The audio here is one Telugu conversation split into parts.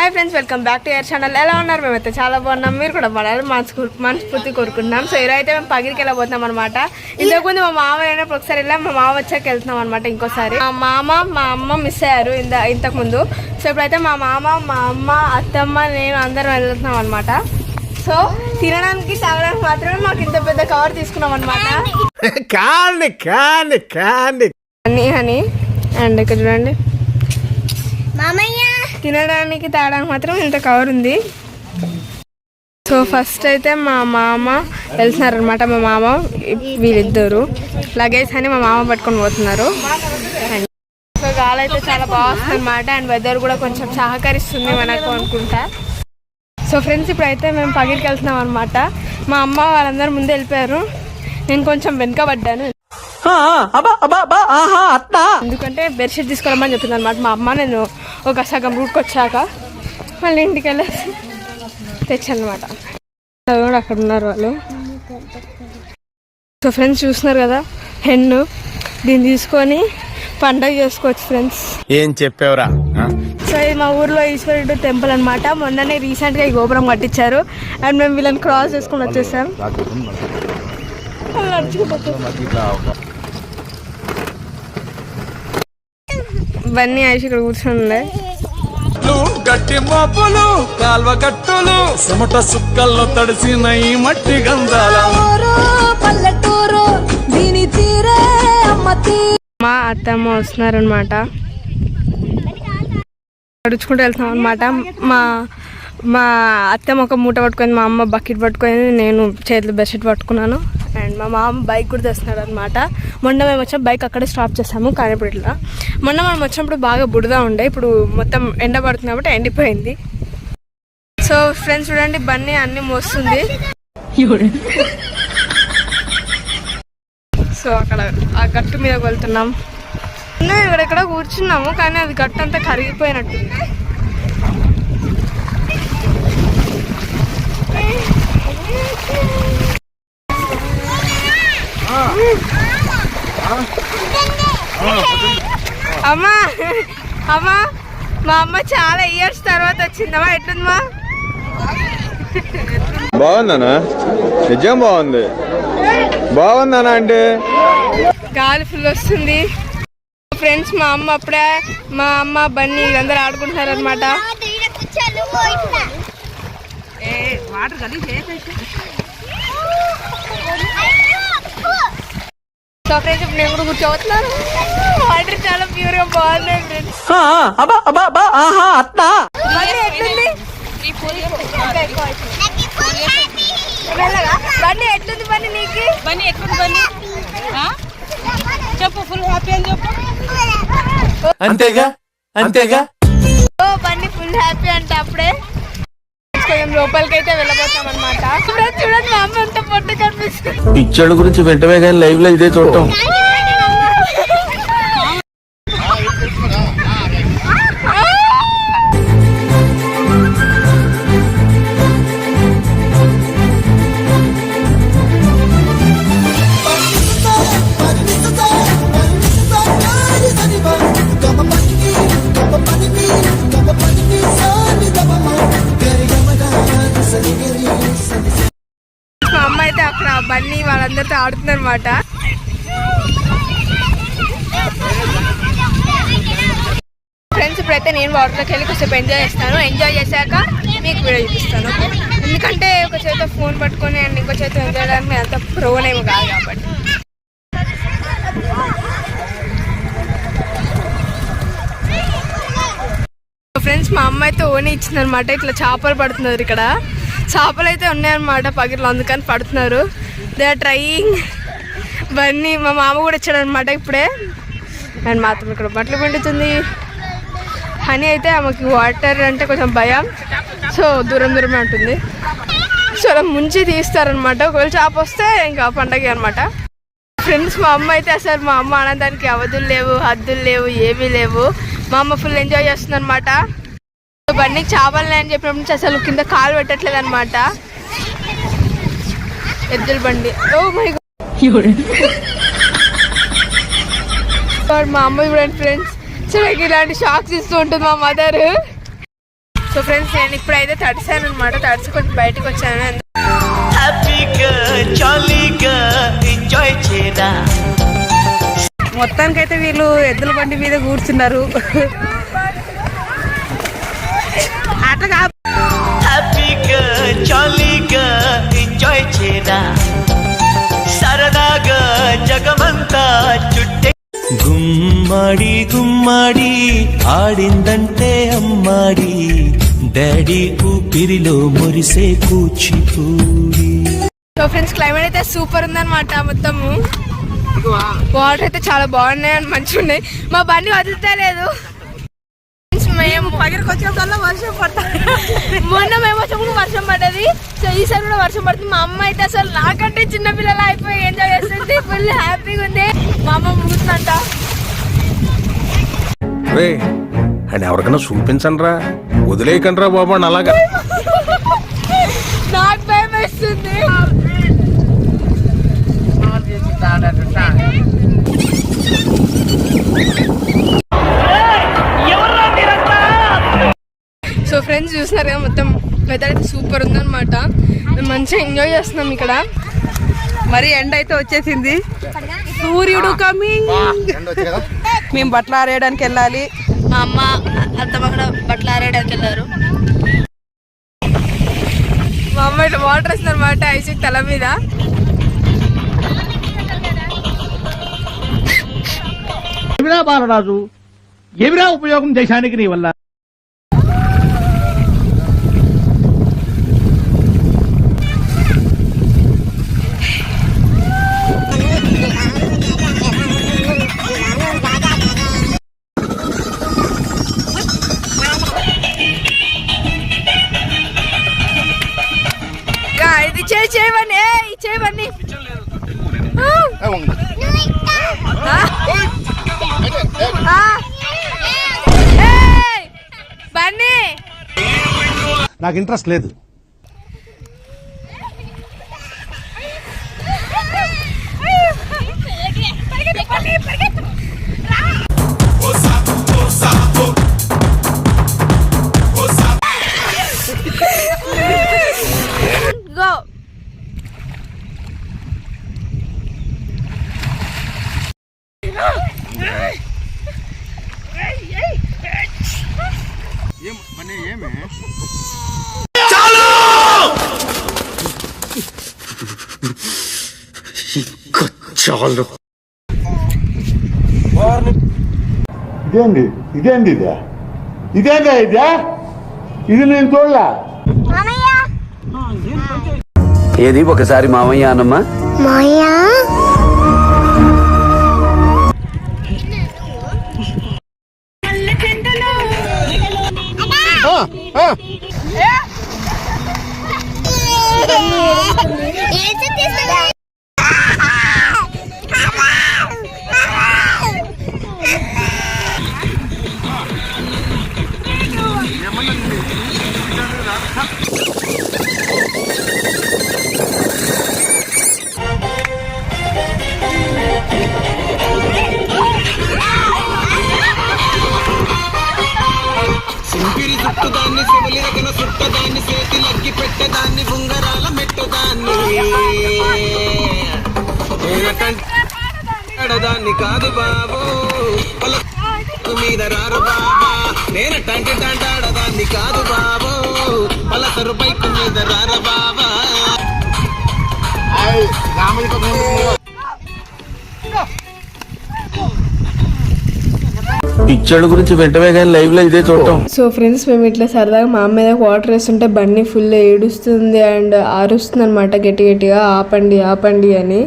Hi friends welcome back to your channel ఎలా ఉన్నారు? మేమైతే చాలా బాగున్నాం. మీరు కూడా పడాలి మనసు మనస్ఫూర్తి కోరుకుంటున్నాం. సో ఈరోజు అయితే మేము పగిరికి వెళ్ళబోతున్నాం అనమాట ఇంతకుముందు మా మామ అయినప్పుడు ఒకసారి వెళ్ళాం. మా మామ వచ్చాక వెళ్తున్నాం అనమాట ఇంకోసారి. మా మామ మా అమ్మ మిస్ అయ్యారు ఇంత ఇంతకుముందు. సో ఇప్పుడైతే మా మామ మా అమ్మ అత్తమ్మ నేను అందరం వెళ్తున్నాం అనమాట సో తినడానికి తాగడానికి మాత్రమే మాకు ఇంత పెద్ద కవర్ తీసుకున్నాం అనమాట. Honey honey. అండ్ ఇక్కడ చూడండి. మామయ్య. తినడానికి తాడానికి మాత్రం ఇంత కవర్ ఉంది. సో ఫస్ట్ అయితే మా మామ వెళ్తున్నారు అనమాట మా మామ వీళ్ళిద్దరు. లగేజ్ అని మా మామ పట్టుకొని పోతున్నారు. సో గాలి అయితే చాలా బాగుంది అనమాట అండ్ వెదర్ కూడా కొంచెం సహకరిస్తుంది మనకు అనుకుంటా. సో ఫ్రెండ్స్ ఇప్పుడైతే మేము పగిరికి వెళ్తున్నాం అనమాట మా అమ్మ వాళ్ళందరూ ముందే వెళ్ళిపోయారు. నేను కొంచెం వెనుకబడ్డాను ఎందుకంటే బెడ్షీట్ తీసుకురమ్మని చెప్పింది అనమాట మా అమ్మ నేను ఒక సగం రూట్కి వచ్చాక మళ్ళీ ఇంటికి వెళ్ళేసి తెచ్చాను అనమాట కూడా అక్కడ ఉన్నారు వాళ్ళు. సో ఫ్రెండ్స్ చూస్తున్నారు కదా హెన్ను. దీన్ని తీసుకొని పండగ చేసుకోవచ్చు ఫ్రెండ్స్ ఏం చెప్పావురా సో ఇది మా ఊర్లో ఈశ్వరుడు టెంపుల్ అనమాట మొన్ననే రీసెంట్గా ఈ గోపురం కట్టించారు. అండ్ మేము వీళ్ళని క్రాస్ చేసుకొని వచ్చేసాం. బన్నీ ఐసి ఇక్కడ కూర్చుండే గట్టి మోపులు కాల్వ గట్టులు చెమట సుక్కల్లో తడిసిన ఈ మట్టి గంధాల. ఊరు పల్లెటూరు దీని తీరే అమ్మ తీ మా అత్తమ్మ వస్తున్నారనమాట నడుచుకుంటూ వెళ్తున్నాం అనమాట మా మా అత్తమ్మ ఒక మూట పట్టుకొని మా అమ్మ బకెట్ పట్టుకొని నేను చేతిలో బెడ్షీట్ పట్టుకున్నాను. అండ్ మా మామ బైక్ కూడా తెస్తున్నాడు అనమాట మొన్న మేము వచ్చాం బైక్ అక్కడే స్టాప్ చేసాము కానీ ఇప్పుడు ఇట్లా. మొన్న మనం వచ్చినప్పుడు బాగా బుడదా ఉండే ఇప్పుడు మొత్తం ఎండ పడుతుంది కాబట్టి ఎండిపోయింది. సో ఫ్రెండ్స్ చూడండి బన్నీ అన్నీ మోస్తుంది. సో అక్కడ ఆ గట్టు మీద వెళ్తున్నాం. మేము ఇక్కడెక్కడ కూర్చున్నాము కానీ అది గట్టు అంతా కరిగిపోయినట్టుంది. అమ్మా అమ్మా మా అమ్మ చాలా ఇయర్స్ తర్వాత వచ్చిందమ్మా ఎట్లుందమ్మా? బాగుందనా నిజం బాగుంది. బాగుందనా అంటే? గాలి ఫుల్ వస్తుంది. ఫ్రెండ్స్ మా అమ్మ అప్పుడే మా అమ్మ బన్నీ వీళ్ళందరూ ఆడుకుంటున్నారు అనమాట సో ఫ్రెండ్స్ ఇప్పుడు నేను కూడా వాటర్ చాలా ప్యూర్గా బాగున్నాయి ఫ్రెండ్స్ బన్నీ ఎట్లుంది? మెల్లగా. బన్నీ ఎట్లుంది బన్నీ నీకు? బన్నీ ఎట్లుంది బన్నీ? ఆ? చెప్పు ఫుల్ హ్యాపీ అని చెప్పు. అంతేగా? అంతేగా? ఓ బండి ఫుల్ హ్యాపీ అంటే అప్పుడే. కొంచెం వెళ్ళబోతాం అనమాట చూడండి చూడండి మా అమ్మ ఎంత పొట్టు కనిపిస్తుంది. గురించి వెంటనే కానీ లైవ్లో ఇదే చూడటం. బన్నీ వాళ్ళందరితో ఆడుతున్నారు అనమాట ఫ్రెండ్స్ ఇప్పుడైతే నేను వాటర్లోకి వెళ్ళి కొంచెం ఎంజాయ్ చేస్తాను. ఎంజాయ్ చేశాక మీకు వీడియో చూపిస్తాను. ఎందుకంటే ఒక చేత ఫోన్ పట్టుకొని అండ్ ఇంకో చేత ఎంజాయ్ చేయడానికి అంత ప్రోనేమో కాదు కాబట్టి. ఫ్రెండ్స్ మా అమ్మ అయితే ఓనే ఇచ్చిందనమాట ఇట్లా చేపలు పడుతున్నారు ఇక్కడ. చేపలు అయితే ఉన్నాయన్నమాట పగిట్లో అందుకని పడుతున్నారు. దే ఆర్ ట్రయింగ్ బన్నీ మా మామ కూడా ఇచ్చాడనమాట ఇప్పుడే. అండ్ మాత్రం ఇక్కడ బట్టలు పిండుతుంది. హనీ అయితే ఆమెకి వాటర్ అంటే కొంచెం భయం. సో దూరం దూరమే ఉంటుంది సో అలా ముంచి తీస్తారనమాట ఒకవేళ చేప వస్తే ఇంకా పండగ అనమాట ఫ్రెండ్స్ మా అమ్మ అయితే అసలు మా అమ్మ ఆనందానికి అవధులు లేవు హద్దులు లేవు ఏమీ లేవు. మా అమ్మ ఫుల్ ఎంజాయ్ చేస్తుంది అనమాట బండికి చేపలు అని చెప్పినప్పటి నుంచి అసలు కింద కాలు పెట్టట్లేదు అనమాట ఎద్దుల బండి. ఓ మై గాడ్ మా అమ్మ చూడండి ఫ్రెండ్స్ చూడకి ఇలాంటి షాక్స్ ఇస్తూ ఉంటుంది మా మదర్ సో ఫ్రెండ్స్ నేను ఇప్పుడైతే తడిసాను అనమాట తడిసి కొంచెం బయటకు వచ్చాను. మొత్తానికైతే వీళ్ళు ఎద్దుల బండి మీద కూర్చున్నారు. అట్లా హ్యాపీగా జాలీగా ఎంజాయ్ చేయరా సరదాగా జగమంతా చుట్టే గుమ్మాడి గుమ్మాడి ఆడిందంటే అమ్మాడి డాడీ ఊపిరిలో మురిసే కూచిపూడి సో ఫ్రెండ్స్ క్లైమేట్ అయితే సూపర్ ఉందన్నమాట మొత్తము. వాటర్ అయితే చాలా బాగున్నాయి అని మంచిగా ఉన్నాయి మా బండి వదిలితే లేదు మేము పగిరికి వచ్చినప్పుడల్లా వర్షం పడతా మొన్న మేము వచ్చినప్పుడు వర్షం పడ్డది. సో ఈసారి కూడా వర్షం పడుతుంది. మా అమ్మ అయితే అసలు నాకంటే చిన్న పిల్లలు అయిపోయి ఎంజాయ్ చేస్తుంది. ఫుల్ హ్యాపీగా ఉంది. మా అమ్మ ముగుతుందంట రే అని ఎవరికైనా చూపించండి రా వదిలేయకండి రా బాబు అని అలాగా. నాకు భయం వేస్తుంది. ఫ్రెండ్స్ చూస్తున్నారు కదా మొత్తం వెదర్ అయితే సూపర్ ఉందన్నమాట. మేము మంచిగా ఎంజాయ్ చేస్తున్నాం ఇక్కడ. మరి ఎండ అయితే వచ్చేసింది. సూర్యుడు కమింగ్ మేము బట్టలు ఆరేయడానికి వెళ్ళాలి. మా అమ్మ అత్తమ్మ కూడా బట్టలు ఆరేయడానికి వెళ్ళారు. మా అమ్మ ఇట్లా వాటర్ వస్తుంది అనమాట ఐసిక్ తల మీద. ఏమిరా బాలరాజు? ఏమిరా ఉపయోగం దేశానికి నీ వల్ల? ఇంకా ఇది చేయి చేయవని ఏ బన్నీ నాకు ఇంట్రెస్ట్ లేదు. చాలు! ఇదేంది? ఇదేంది ఇదే? ఇదేందా ఇదే? ఇది నేను చూడలే? ఏది? ఒకసారి మామయ్య అనమ్మా మాయా సింపిరి చుట్టుదాన్ని సెవలి రకన చుట్టదాన్ని చేతి లగ్గి పెట్టదాన్ని ఉంగరాల మెట్టదాన్ని. నేనటంటదాన్ని కాదు బాబు. మీద రారు బాబా. నేనటంటి తంటాడదాన్ని కాదు బాబు. పలసరు బైక్ మీద రార బాబా. పిచ్చోళ్ళ గురించి వెంటనే కానీ లైవ్లో ఇదే చూడటం. సో ఫ్రెండ్స్ మేము ఇట్లా సరదాగా మా అమ్మ మీద వాటర్ వేస్తుంటే బండి ఫుల్ ఏడుస్తుంది అండ్ అరుస్తుంది అనమాట గట్టి గట్టిగా. ఆపండి ఆపండి అని.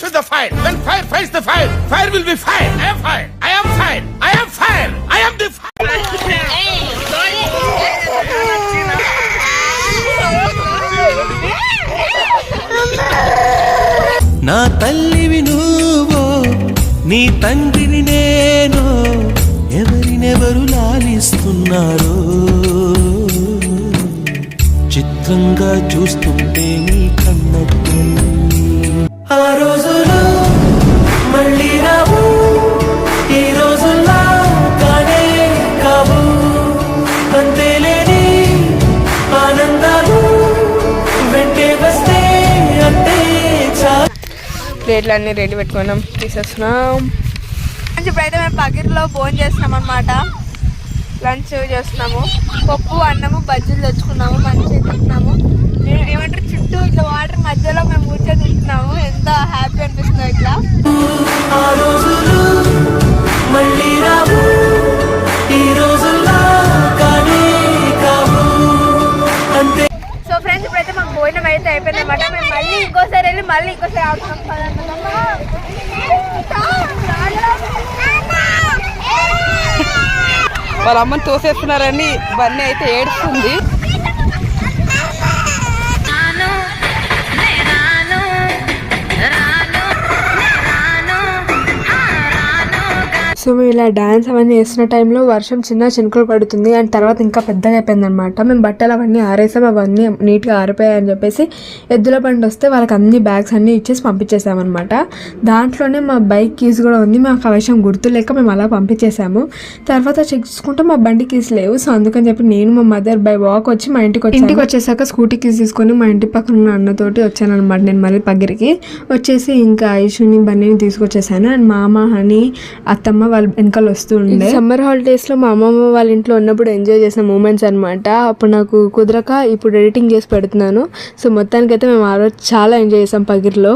Don't with the fire. When when fights the the fire fire be fire. I I fire. I I fire. I I fire. I am the fire. నా తల్లివి నువ్వో నీ తండ్రిని నేను ఎవరినెవరు లాలిస్తున్నారు చిత్రంగా చూస్తుంటే నీ కన్నట్టు ఆ రోజు ప్లేట్లు అన్నీ రెడీ పెట్టుకున్నాం తీసేస్తున్నాం. లంచ్ ఇప్పుడైతే మేము పగిరిలో ఫోన్ చేస్తున్నాం అనమాట లంచ్ చేస్తున్నాము. పప్పు అన్నము బజ్జీలు తెచ్చుకున్నాము మంచిగా తింటున్నాము ఏమంటారు చుట్టూ ఇట్లా వాటర్ మధ్యలో మేము కూర్చొని తింటున్నాము. ఎంత హ్యాపీ అనిపిస్తుందో ఇట్లా. ఆ రోజులు ఈ సో ఫ్రెండ్స్ ఇప్పుడైతే మాకు భోజనం అయితే అయిపోయింది అనమాట మళ్ళీ ఇంకోసారి వెళ్ళి మళ్ళీ ఇంకోసారి ఆడుతున్నాం వాళ్ళ అమ్మని తోసేస్తున్నారని బన్నీ అయితే ఏడుస్తుంది. సో మేము ఇలా డ్యాన్స్ అవన్నీ వేస్తున్న టైంలో వర్షం చిన్న చినుకులు పడుతుంది. అండ్ తర్వాత ఇంకా పెద్దగా అయిపోయింది అనమాట మేము బట్టలు అవన్నీ ఆరేసాం. అవన్నీ నీట్గా ఆరిపోయాయి అని చెప్పేసి ఎద్దుల బండి వస్తే వాళ్ళకి అన్ని బ్యాగ్స్ అన్నీ ఇచ్చేసి పంపించేసామన్నమాట. దాంట్లోనే మా బైక్ కీస్ కూడా ఉంది. మాకు ఆ విషయం గుర్తులేక మేము అలా పంపించేసాము. తర్వాత చెక్ చేసుకుంటే మా బండి కీస్ లేవు. సో అందుకని చెప్పి నేను మా మదర్ బై వాక్ వచ్చి మా ఇంటికి వచ్చి ఇంటికి వచ్చేసాక స్కూటీ కీస్ తీసుకొని మా ఇంటి పక్కన ఉన్న అన్నతోటి వచ్చాను అనమాట నేను మళ్ళీ పగిరికి వచ్చేసి ఇంకా ఐషుని బండిని తీసుకొచ్చేసాను. అండ్ మామ హనీ అత్తమ్మ వాళ్ళ వెనకాల వస్తూ ఉండే సమ్మర్ హాలిడేస్లో మా అమ్మమ్మ వాళ్ళ ఇంట్లో ఉన్నప్పుడు ఎంజాయ్ చేసిన మూమెంట్స్ అనమాట అప్పుడు నాకు కుదరక ఇప్పుడు ఎడిటింగ్ చేసి పెడుతున్నాను. సో మొత్తానికైతే మేము ఆ రోజు చాలా ఎంజాయ్ చేసాం పగిరిలో.